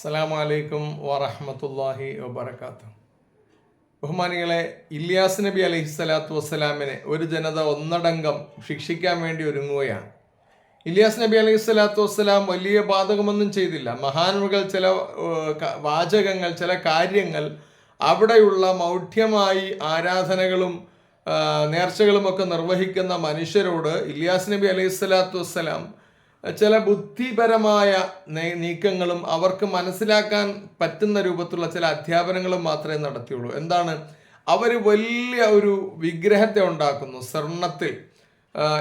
അസ്സലാമു അലൈക്കും വറഹമത്തല്ലാഹി വബർക്കാത്തു ബഹുമാനികളെ ഇല്യാസ് നബി അലൈഹി സ്വലാത്തു വസ്സലാമിനെ ഒരു ജനത ഒന്നടങ്കം ശിക്ഷിക്കാൻ വേണ്ടി ഒരുങ്ങുകയാണ്. ഇല്യാസ് നബി അലൈഹി സ്വലാത്തു വസ്സലാം വലിയ ബാധകമൊന്നും ചെയ്തില്ല. മഹാനുകൾ ചില വാചകങ്ങൾ ചില കാര്യങ്ങൾ അവിടെയുള്ള മൗഢ്യമായി ആരാധനകളും നേർച്ചകളുമൊക്കെ നിർവഹിക്കുന്ന മനുഷ്യരോട് ഇല്യാസ് നബി അലൈഹി സ്വലാത്തു വസ്സലാം ചില ബുദ്ധിപരമായ നീക്കങ്ങളും അവർക്ക് മനസ്സിലാക്കാൻ പറ്റുന്ന രൂപത്തിലുള്ള ചില അധ്യാപനങ്ങളും മാത്രമേ നടത്തിയുള്ളൂ. എന്താണ്? അവർ വലിയ ഒരു വിഗ്രഹത്തെ ഉണ്ടാക്കുന്നു. സ്വർണത്തിൽ.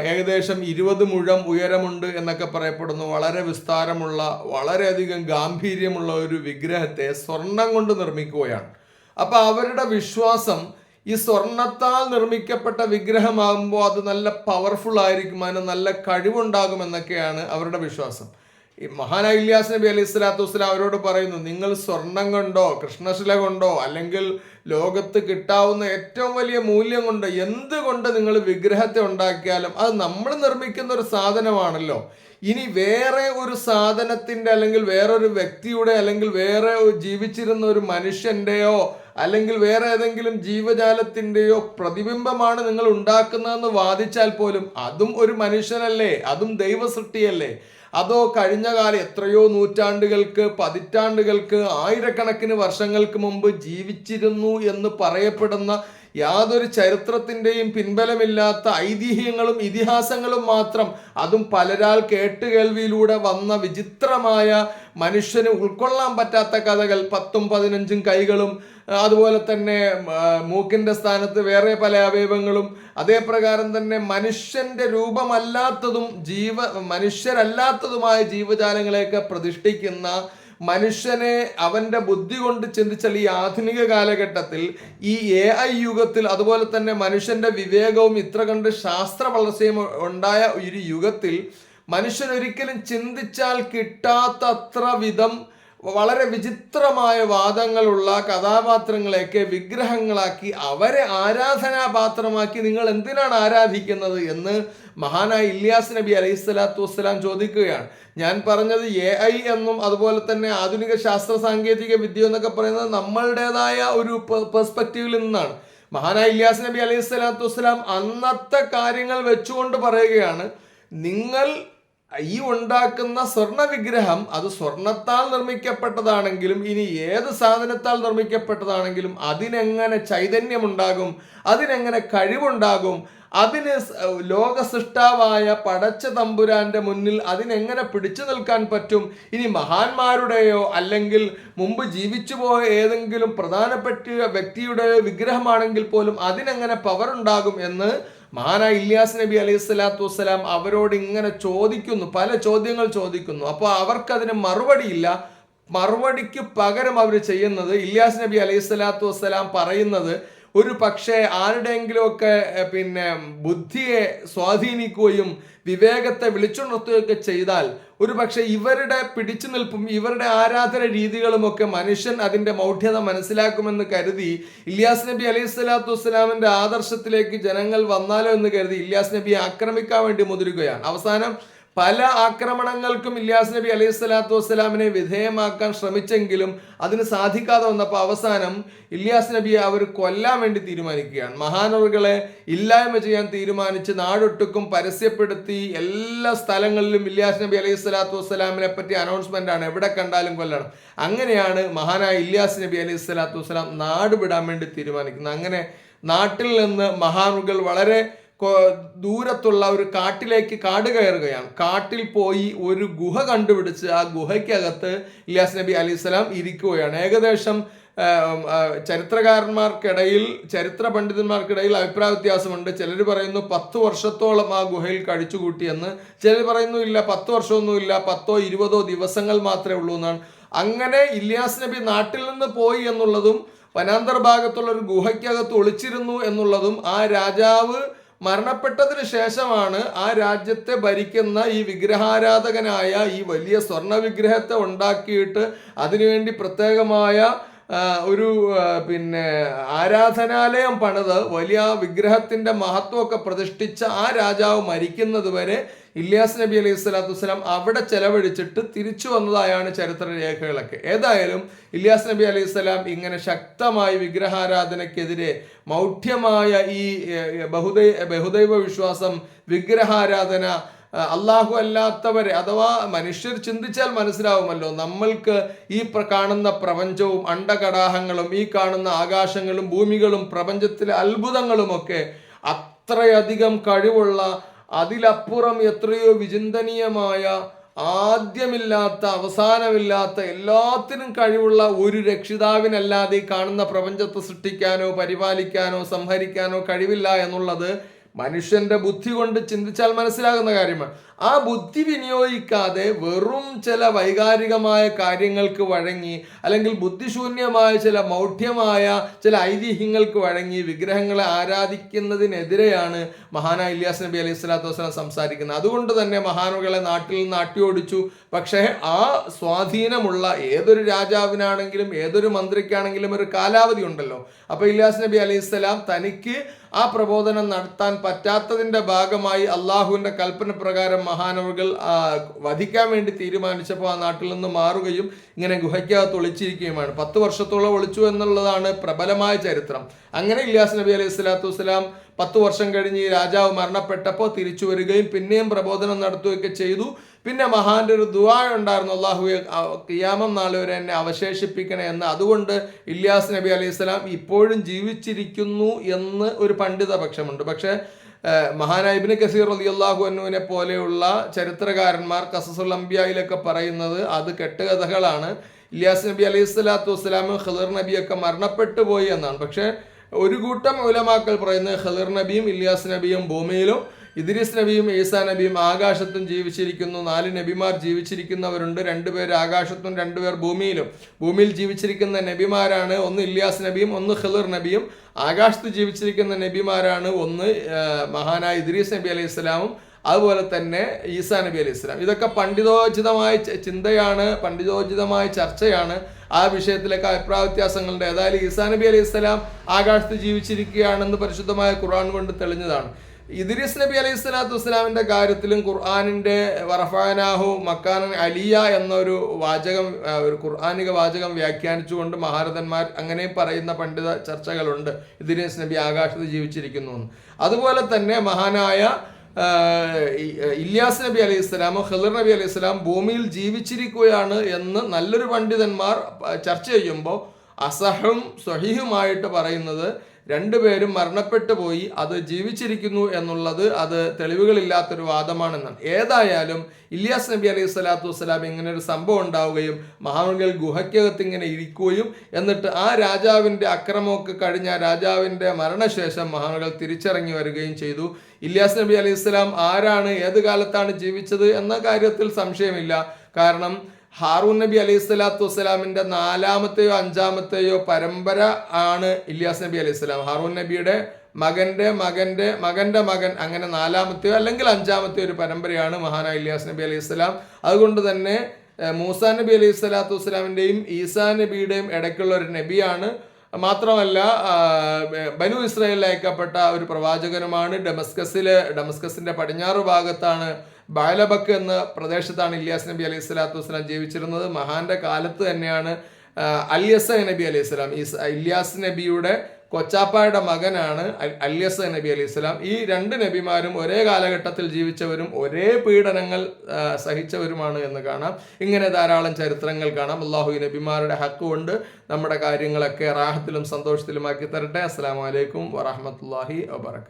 ഏകദേശം ഇരുപത് മുഴം ഉയരമുണ്ട് എന്നൊക്കെ പറയപ്പെടുന്നു. വളരെ വിസ്താരമുള്ള വളരെയധികം ഗാംഭീര്യമുള്ള ഒരു വിഗ്രഹത്തെ സ്വർണം കൊണ്ട് നിർമ്മിക്കുകയാണ്. അപ്പോൾ അവരുടെ വിശ്വാസം ഈ സ്വർണത്താൽ നിർമ്മിക്കപ്പെട്ട വിഗ്രഹമാകുമ്പോൾ അത് നല്ല പവർഫുൾ ആയിരിക്കും അതിന് നല്ല കഴിവുണ്ടാകും എന്നൊക്കെയാണ് അവരുടെ വിശ്വാസം. ഈ മഹാനായ ഇല്യാസ് നബി അലൈഹി സ്വലാത്തു വസ്സലാം അവരോട് പറയുന്നു നിങ്ങൾ സ്വർണം കൊണ്ടോ കൃഷ്ണശില കൊണ്ടോ അല്ലെങ്കിൽ ലോകത്ത് കിട്ടാവുന്ന ഏറ്റവും വലിയ മൂല്യം കൊണ്ട് എന്തുകൊണ്ട് നിങ്ങൾ വിഗ്രഹത്തെ ഉണ്ടാക്കിയാലും അത് നമ്മൾ നിർമ്മിക്കുന്ന ഒരു സാധനമാണല്ലോ. ഇനി വേറെ ഒരു സാധനത്തിന്റെ അല്ലെങ്കിൽ വേറൊരു വ്യക്തിയുടെ അല്ലെങ്കിൽ വേറെ ജീവിച്ചിരുന്ന ഒരു മനുഷ്യന്റെയോ അല്ലെങ്കിൽ വേറെ ഏതെങ്കിലും ജീവജാലത്തിന്റെയോ പ്രതിബിംബമാണ് നിങ്ങൾ ഉണ്ടാക്കുന്നതെന്ന് വാദിച്ചാൽ പോലും അതും ഒരു മനുഷ്യനല്ലേ അതും ദൈവ സൃഷ്ടിയല്ലേ അതോ കഴിഞ്ഞ കാലം എത്രയോ നൂറ്റാണ്ടുകൾക്ക് പതിറ്റാണ്ടുകൾക്ക് ആയിരക്കണക്കിന് വർഷങ്ങൾക്ക് മുമ്പ് ജീവിച്ചിരുന്നു എന്ന് പറയപ്പെടുന്ന യാതൊരു ചരിത്രത്തിന്റെയും പിൻബലമില്ലാത്ത ഐതിഹ്യങ്ങളും ഇതിഹാസങ്ങളും മാത്രം അതും പലരാൾ കേട്ടുകേൾവിയിലൂടെ വന്ന വിചിത്രമായ മനുഷ്യന് ഉൾക്കൊള്ളാൻ പറ്റാത്ത കഥകൾ പത്തും പതിനഞ്ചും കൈകളും അതുപോലെ തന്നെ മൂക്കിന്റെ സ്ഥാനത്ത് വേറെ പല അവയവങ്ങളും അതേപ്രകാരം തന്നെ മനുഷ്യന്റെ രൂപമല്ലാത്തതും ജീവ മനുഷ്യരല്ലാത്തതുമായ ജീവജാലങ്ങളെയൊക്കെ പ്രതിഷ്ഠിക്കുന്ന മനുഷ്യനെ അവന്റെ ബുദ്ധി കൊണ്ട് ചിന്തിച്ചാൽ ഈ ആധുനിക കാലഘട്ടത്തിൽ ഈ എ ഐ യുഗത്തിൽ അതുപോലെ തന്നെ മനുഷ്യന്റെ വിവേകവും ഇത്ര കണ്ട് ശാസ്ത്ര വളർച്ചയും ഉണ്ടായ ഒരു യുഗത്തിൽ മനുഷ്യൻ ഒരിക്കലും ചിന്തിച്ചാൽ കിട്ടാത്തത്ര വിധം വളരെ വിചിത്രമായ വാദങ്ങളുള്ള കഥാപാത്രങ്ങളെയൊക്കെ വിഗ്രഹങ്ങളാക്കി അവരെ ആരാധനാപാത്രമാക്കി നിങ്ങൾ എന്തിനാണ് ആരാധിക്കുന്നത് എന്ന് മഹാനായ ഇല്യാസ് നബി അലൈഹി സ്വലാത്തു വസ്സലാം ചോദിക്കുകയാണ്. ഞാൻ പറഞ്ഞത് എ ഐ എന്നും അതുപോലെ തന്നെ ആധുനിക ശാസ്ത്ര സാങ്കേതിക വിദ്യ എന്നൊക്കെ പറയുന്നത് നമ്മളുടേതായ ഒരു പെർസ്പെക്റ്റീവിൽ നിന്നാണ്. മഹാനായ ഇല്യാസ് നബി അലൈഹി സ്വലാത്തു വസ്സലാം അന്നത്തെ കാര്യങ്ങൾ വെച്ചുകൊണ്ട് പറയുകയാണ്. നിങ്ങൾ ഈ ഉണ്ടാക്കുന്ന സ്വർണ വിഗ്രഹം അത് സ്വർണത്താൽ നിർമ്മിക്കപ്പെട്ടതാണെങ്കിലും ഇനി ഏത് സാധനത്താൽ നിർമ്മിക്കപ്പെട്ടതാണെങ്കിലും അതിനെങ്ങനെ ചൈതന്യമുണ്ടാകും അതിനെങ്ങനെ കഴിവുണ്ടാകും അതിന് ലോക സൃഷ്ടാവായ പടച്ച തമ്പുരാന്റെ മുന്നിൽ അതിനെങ്ങനെ പിടിച്ചു നിൽക്കാൻ പറ്റും? ഇനി മഹാന്മാരുടെയോ അല്ലെങ്കിൽ മുമ്പ് ജീവിച്ചു പോയ ഏതെങ്കിലും പ്രധാനപ്പെട്ട വ്യക്തിയുടെ വിഗ്രഹമാണെങ്കിൽ പോലും അതിനെങ്ങനെ പവർ ഉണ്ടാകും എന്ന് മഹാനായ ഇല്യാസ് നബി അലൈഹി സ്വലാത്തു വസ്സലാം അവരോട് ഇങ്ങനെ ചോദിക്കുന്നു പല ചോദ്യങ്ങൾ ചോദിക്കുന്നു. അപ്പോൾ അവർക്കതിന് മറുപടിയില്ല. മറുപടിക്ക് പകരം അവർ ചെയ്യുന്നത് ഇല്യാസ് നബി അലൈഹി സ്വലാത്തു വസ്സലാം പറയുന്നത് ഒരു പക്ഷേ ആരുടെയെങ്കിലുമൊക്കെ പിന്നെ ബുദ്ധിയെ സ്വാധീനിക്കുകയും വിവേകത്തെ വിളിച്ചുണർത്തുകയൊക്കെ ചെയ്താൽ ഒരു പക്ഷേ ഇവരുടെ പിടിച്ചു നിൽപ്പും ഇവരുടെ ആരാധന രീതികളുമൊക്കെ മനുഷ്യൻ അതിന്റെ മൗഢ്യത മനസ്സിലാക്കുമെന്ന് കരുതി ഇല്യാസ് നബി അലൈഹി സ്വലാത്തു വസ്സലാമിന്റെ ആദർശത്തിലേക്ക് ജനങ്ങൾ വന്നാലോ എന്ന് കരുതി ഇല്യാസ് നബിയെ ആക്രമിക്കാൻ വേണ്ടി മുതിരുകയാണ്. അവസാനം പല ആക്രമണങ്ങൾക്കും ഇല്യാസ് നബി അലൈഹി സ്വലാത്തു വസ്സലാമിനെ വിധേയമാക്കാൻ ശ്രമിച്ചെങ്കിലും അതിന് സാധിക്കാതെ വന്നപ്പോൾ അവസാനം ഇല്യാസ് നബിയെ അവർ കൊല്ലാൻ വേണ്ടി തീരുമാനിക്കുകയാണ്. മഹാനവറുകളെ ഇല്ലായ്മ ചെയ്യാൻ തീരുമാനിച്ച് നാടൊട്ടുക്കും പരസ്യപ്പെടുത്തി എല്ലാ സ്ഥലങ്ങളിലും ഇല്യാസ് നബി അലൈഹി സ്വലാത്തു വസ്സലാമിനെ പറ്റി അനൗൺസ്മെന്റ് ആണ്. എവിടെ കണ്ടാലും കൊല്ലണം. അങ്ങനെയാണ് മഹാനായ ഇല്യാസ് നബി അലൈഹി സ്വലാത്തു വസ്സലാം നാട് വിടാൻ വേണ്ടി തീരുമാനിക്കുന്നത്. അങ്ങനെ നാട്ടിൽ നിന്ന് മഹാനുകൾ വളരെ ദൂരത്തുള്ള ഒരു കാട്ടിലേക്ക് കാട് കയറുകയാണ്. കാട്ടിൽ പോയി ഒരു ഗുഹ കണ്ടുപിടിച്ച് ആ ഗുഹയ്ക്കകത്ത് ഇലിയാസ് നബി അലി അലൈഹിസ്സലാം ഇരിക്കുകയാണ്. ഏകദേശം ചരിത്രകാരന്മാർക്കിടയിൽ ചരിത്ര പണ്ഡിതന്മാർക്കിടയിൽ അഭിപ്രായ വ്യത്യാസമുണ്ട്. ചിലർ പറയുന്നു പത്ത് വർഷത്തോളം ആ ഗുഹയിൽ കഴിച്ചുകൂട്ടിയെന്ന്. ചിലർ പറയുന്നു ഇല്ല പത്ത് വർഷമൊന്നുമില്ല പത്തോ ഇരുപതോ ദിവസങ്ങൾ മാത്രമേ ഉള്ളൂ എന്നാണ്. അങ്ങനെ ഇല്യാസ് നബി നാട്ടിൽ നിന്ന് പോയി എന്നുള്ളതും വനാന്തർ ഭാഗത്തുള്ള ഒരു ഗുഹയ്ക്കകത്ത് ഒളിച്ചിരുന്നു എന്നുള്ളതും ആ രാജാവ് മരണപ്പെട്ടതിന് ശേഷമാണ് ആ രാജ്യത്തെ ഭരിക്കുന്ന ഈ വിഗ്രഹാരാധകനായ ഈ വലിയ സ്വർണ വിഗ്രഹത്തെ ഉണ്ടാക്കിയിട്ട് അതിനുവേണ്ടി പ്രത്യേകമായ ഒരു പിന്നെ ആരാധനാലയം പണിത് വലിയ വിഗ്രഹത്തിന്റെ മഹത്വമൊക്കെ പ്രതിഷ്ഠിച്ച ആ രാജാവ് മരിക്കുന്നത് വരെ ഇല്യാസ് നബി അലൈഹി സ്വലാത്തു വസ്സലാം അവിടെ ചെലവഴിച്ചിട്ട് തിരിച്ചു വന്നതായാണ് ചരിത്ര രേഖകളൊക്കെ ഏതായാലും ഇല്യാസ് നബി അലൈഹി സ്വലാം ഇങ്ങനെ ശക്തമായി വിഗ്രഹാരാധനയ്ക്കെതിരെ മൗഢ്യമായ ഈ ബഹുദൈ ബഹുദൈവ വിശ്വാസം വിഗ്രഹാരാധന അള്ളാഹു അല്ലാത്തവരെ അഥവാ മനുഷ്യർ ചിന്തിച്ചാൽ മനസ്സിലാവുമല്ലോ നമ്മൾക്ക് ഈ കാണുന്ന പ്രപഞ്ചവും അണ്ടകടാഹങ്ങളും ഈ കാണുന്ന ആകാശങ്ങളും ഭൂമികളും പ്രപഞ്ചത്തിലെ അത്ഭുതങ്ങളുമൊക്കെ അത്രയധികം കഴിവുള്ള അതിലപ്പുറം എത്രയോ വിചിന്തനീയമായ ആദ്യമില്ലാത്ത അവസാനമില്ലാത്ത എല്ലാത്തിനും കഴിവുള്ള ഒരു രക്ഷിതാവിനല്ലാതെ ഈ കാണുന്ന പ്രപഞ്ചത്തെ സൃഷ്ടിക്കാനോ പരിപാലിക്കാനോ സംഹരിക്കാനോ കഴിവില്ല എന്നുള്ളത് മനുഷ്യന്റെ ബുദ്ധി കൊണ്ട് ചിന്തിച്ചാൽ മനസ്സിലാകുന്ന കാര്യമാണ്. ആ ബുദ്ധി വിനിയോഗിക്കാതെ വെറും ചില വൈകാരികമായ കാര്യങ്ങൾക്ക് വഴങ്ങി അല്ലെങ്കിൽ ബുദ്ധിശൂന്യമായ ചില മൗഢ്യമായ ചില ഐതിഹ്യങ്ങൾക്ക് വഴങ്ങി വിഗ്രഹങ്ങളെ ആരാധിക്കുന്നതിനെതിരെയാണ് മഹാനായ ഇല്യാസ് നബി അലൈഹി സ്വലാത്തു വസ്സലാം സംസാരിക്കുന്നത്. അതുകൊണ്ട് തന്നെ മഹാനുകളെ നാട്ടിൽ നിന്ന് നാട്ടിയോടിച്ചു പക്ഷേ ആ സ്വാധീനമുള്ള ഏതൊരു രാജാവിനാണെങ്കിലും ഏതൊരു മന്ത്രിക്കാണെങ്കിലും ഒരു കാലാവധി ഉണ്ടല്ലോ. അപ്പൊ ഇല്യാസ് നബി അലൈഹി സ്വലാം തനിക്ക് ആ പ്രബോധനം നടത്താൻ പറ്റാത്തതിന്റെ ഭാഗമായി അള്ളാഹുവിന്റെ കൽപ്പന പ്രകാരം മഹാനവകൾ വധിക്കാൻ വേണ്ടി തീരുമാനിച്ചപ്പോൾ ആ നാട്ടിൽ നിന്ന് മാറുകയും ഇങ്ങനെ ഗുഹയ്ക്കകത്ത് ഒളിച്ചിരിക്കുകയുമാണ്. പത്ത് വർഷത്തോളം ഒളിച്ചു എന്നുള്ളതാണ് പ്രബലമായ ചരിത്രം. അങ്ങനെ ഇല്ലാസ് നബി അലൈഹി സ്വലാത്തു വസ്സലാം പത്ത് വർഷം കഴിഞ്ഞ് ഈ രാജാവ് മരണപ്പെട്ടപ്പോൾ തിരിച്ചു വരികയും പിന്നെയും പ്രബോധനം നടത്തുകയൊക്കെ ചെയ്തു. പിന്നെ മഹാന്റെ ഒരു ദുവാ ഉണ്ടായിരുന്നു അള്ളാഹു കിയാമം നാൾ വരെ എന്നെ അവശേഷിപ്പിക്കണേ എന്ന്. അതുകൊണ്ട് ഇല്യാസ് നബി അലൈഹി സ്വലാം ഇപ്പോഴും ജീവിച്ചിരിക്കുന്നു എന്ന് ഒരു പണ്ഡിത പക്ഷമുണ്ട് പക്ഷേ മഹാനായിബിന് കസീർ അലി അള്ളാഹു അന്നുവിനെ പോലെയുള്ള ചരിത്രകാരന്മാർ കസസുൽ അംബിയയിലൊക്കെ പറയുന്നത് അത് കെട്ടുകഥകളാണ്. ഇല്യാസ് നബി അലൈഹി സ്വലാത്തു വസ്സലാമും ഖദർ നബിയൊക്കെ മരണപ്പെട്ടു പോയി എന്നാണ്. പക്ഷേ ഒരു കൂട്ടം ഉലമാക്കൾ പറയുന്നത് ഖദർ നബിയും ഇല്യാസ് നബിയും ഭൂമിയിലും ഇദ്രീസ് നബിയും ഈസാ നബിയും ആകാശത്തും ജീവിച്ചിരിക്കുന്നു. നാല് നബിമാർ ജീവിച്ചിരിക്കുന്നവരുണ്ട്. രണ്ടുപേർ ആകാശത്തും രണ്ടുപേർ ഭൂമിയിലും. ഭൂമിയിൽ ജീവിച്ചിരിക്കുന്ന നബിമാരാണ് ഒന്ന് ഇല്യാസ് നബിയും ഒന്ന് ഖിളിർ നബിയും. ആകാശത്ത് ജീവിച്ചിരിക്കുന്ന നബിമാരാണ് ഒന്ന് മഹാനായ ഇദ്രീസ് നബി അലൈഹി ഇസ്ലാമും അതുപോലെ തന്നെ ഈസാ നബി അലൈഹി ഇസ്ലാം ഇതൊക്കെ പണ്ഡിതോചിതമായ ചിന്തയാണ് പണ്ഡിതോചിതമായ ചർച്ചയാണ്. ആ വിഷയത്തിലൊക്കെ അഭിപ്രായ വ്യത്യാസങ്ങളുണ്ട്. ഏതായാലും ഈസാ നബി അലൈഹി ഇസ്ലാം ആകാശത്ത് ജീവിച്ചിരിക്കുകയാണെന്ന് പരിശുദ്ധമായ ഖുർആൻ കൊണ്ട് തെളിഞ്ഞതാണ്. ഇദ്രീസ് നബി അലൈഹി സ്വലാത്തു വസ്സലാമിന്റെ കാര്യത്തിലും ഖുർആാനിന്റെ വറഫാനാഹു മക്കാനൻ അലിയ എന്നൊരു വാചകം ഒരു ഖുർആാനിക വാചകം വ്യാഖ്യാനിച്ചുകൊണ്ട് മഹാരഥന്മാർ അങ്ങനെ പറയുന്ന പണ്ഡിത ചർച്ചകളുണ്ട്. ഇദ്രീസ് നബി ആകാശത്ത് ജീവിച്ചിരിക്കുന്നു അതുപോലെ തന്നെ മഹാനായ ഇല്യാസ് നബി അലൈഹി സ്വലാമോ ഖിദർ നബി അലൈഹി സ്വലാം ഭൂമിയിൽ ജീവിച്ചിരിക്കുകയാണ് എന്ന് നല്ലൊരു പണ്ഡിതന്മാർ ചർച്ച ചെയ്യുമ്പോൾ അസഹും സ്വഹീഹുമായിട്ട് പറയുന്നത് രണ്ടുപേരും മരണപ്പെട്ടു പോയി അത് ജീവിച്ചിരിക്കുന്നു എന്നുള്ളത് അത് തെളിവുകളില്ലാത്തൊരു വാദമാണെന്നാണ്. ഏതായാലും ഇല്യാസ് നബി അലൈഹി സ്വലാത്തു വസ്സലാം ഇങ്ങനെ ഒരു സംഭവം ഉണ്ടാവുകയും മഹാമുകൾ ഗുഹയ്ക്കകത്ത് ഇങ്ങനെ ഇരിക്കുകയും എന്നിട്ട് ആ രാജാവിന്റെ അക്രമമൊക്കെ കഴിഞ്ഞ രാജാവിന്റെ മരണശേഷം മഹാനുകൾ തിരിച്ചിറങ്ങി വരികയും ചെയ്തു. ഇല്യാസ് നബി അലൈഹി സ്വലാം ആരാണ് ഏത് കാലത്താണ് ജീവിച്ചത് എന്ന കാര്യത്തിൽ സംശയമില്ല. കാരണം ഹാറൂൻ നബി അലൈഹി സ്വലാത്തു വസ്സലാമിന്റെ നാലാമത്തെയോ അഞ്ചാമത്തെയോ പരമ്പര ആണ് ഇല്യാസ് നബി അലൈഹി സ്വലാം. ഹാറൂൻ നബിയുടെ മകന്റെ മകന്റെ മകന്റെ മകൻ അങ്ങനെ നാലാമത്തെയോ അല്ലെങ്കിൽ അഞ്ചാമത്തെയോ ഒരു പരമ്പരയാണ് മഹാനായ ഇല്യാസ് നബി അലൈഹി സ്വലാം. അതുകൊണ്ട് തന്നെ മൂസാ നബി അലൈഹി സ്വലാത്തു വസ്സലാമിന്റെയും ഈസാ നബിയുടെയും ഇടയ്ക്കുള്ള ഒരു നബിയാണ്. മാത്രമല്ല ബനു ഇസ്രായേലിൽ അയക്കപ്പെട്ട ഒരു പ്രവാചകനുമാണ് ഡെമസ്കസിലെ ഡെമസ്കസിന്റെ പടിഞ്ഞാറ് ഭാഗത്താണ് ബാലബക്ക് എന്ന പ്രദേശത്താണ് ഇല്യാസ് നബി അലൈഹി സ്വലാത്തു വസ്സലാം ജീവിച്ചിരുന്നത്. മഹാന്റെ കാലത്ത് തന്നെയാണ് അല്യസ നബി അലൈഹി സ്വലാം. ഈ ഇല്യാസ് നബിയുടെ കൊച്ചാപ്പായുടെ മകനാണ് അല്യസ നബി അലൈഹി സ്വലാം. ഈ രണ്ട് നബിമാരും ഒരേ കാലഘട്ടത്തിൽ ജീവിച്ചവരും ഒരേ പീഡനങ്ങൾ സഹിച്ചവരുമാണ് എന്ന് കാണാം. ഇങ്ങനെ ധാരാളം ചരിത്രങ്ങൾ കാണാം. അള്ളാഹു നബിമാരുടെ ഹക്ക് കൊണ്ട് നമ്മുടെ കാര്യങ്ങളൊക്കെ റാഹത്തിലും സന്തോഷത്തിലുമാക്കി തരട്ടെ. അസ്സാം വലൈക്കും വറഹമത്തല്ലാഹി വബർക്കാത്തു